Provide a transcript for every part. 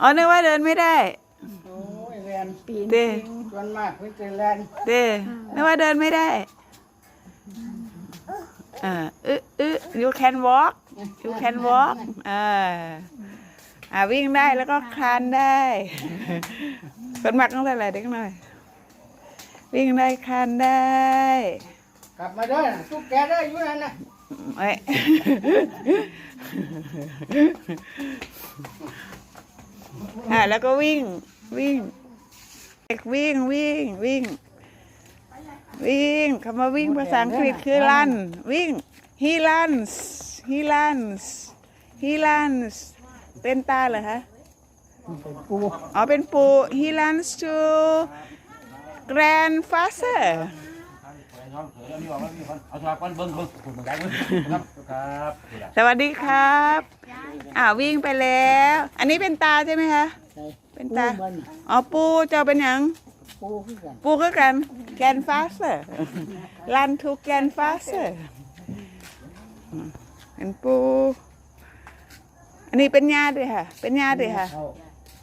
อ๋อนึกว่าเดินไม่ได้โอ้ยแลนปีนเด้ส่วนมากเพิ่นจะแลนเด้นึกว่าเดินไม่ได้อ่าอึอึ you can walk you can walk อ่าอ่าวิ่งได้แล้วก็คลานได้คนมักต้องอะไรเด็กหน่อย วิ่งได้คลานได้ กลับมาเด้อน่ะตุ๊กแกได้อยู่นั่นน่ะเอ้ย อ่าแล้วก็วิ่งวิ่งเด็กวิ่งวิ่งวิ่ง วิ่งคำว่าวิ่งภาษาอังกฤษคือ run วิ่ง he runs he runs he runs เป็นตาเหรอคะเป็นปูอ๋อเป็นปู he runs to grandfather เอาโทรศัพท์ก่อนเบิ้งเบิ้งผมได้เบิ้งครับครับสวัสดีครับ อ่าวิ่งไปแล้ว อันนี้เป็นตาใช่ไหมคะ ใช่เป็นปูตามันอ๋อปูเจ้าเป็นหยัง ปูคือกันปูคือกันแกนฟาสเซอร์ลันทูแกนฟาสเซอร์เป็นปู อันนี้เป็นญาติด้วยค่ะ เป็นญาติด้วยค่ะ เขา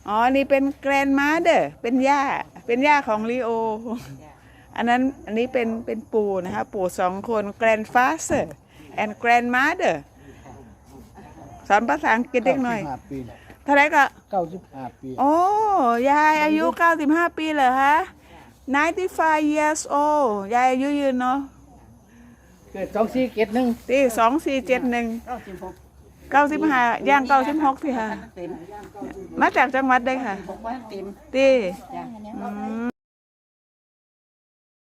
อ๋อนี่เป็นแกรนมาเดอร์เป็นย่า เป็นย่าของลีโอ อันนั้น อันนี้เป็น เป็นปู่นะคะ ปู่สองคน แกรนฟาเ e อร์ and grandmother สอนภาษาอังกฤษเล็กหน่อย 95ปีเท่าไหรก็ 95 ปีโอ้ยายอายุ 95 ปีเหรอคะ95 years old ยายอายุยืนเนาะเกิด2471ที่สองสี่เจ็ดหนึ่ง96เก้าสิบห้าย่างเก้าสิบหกสิค่ะมาจากจังหวัดใดค่ะบอกว่าเต็ม ที่ จ้ะ อืม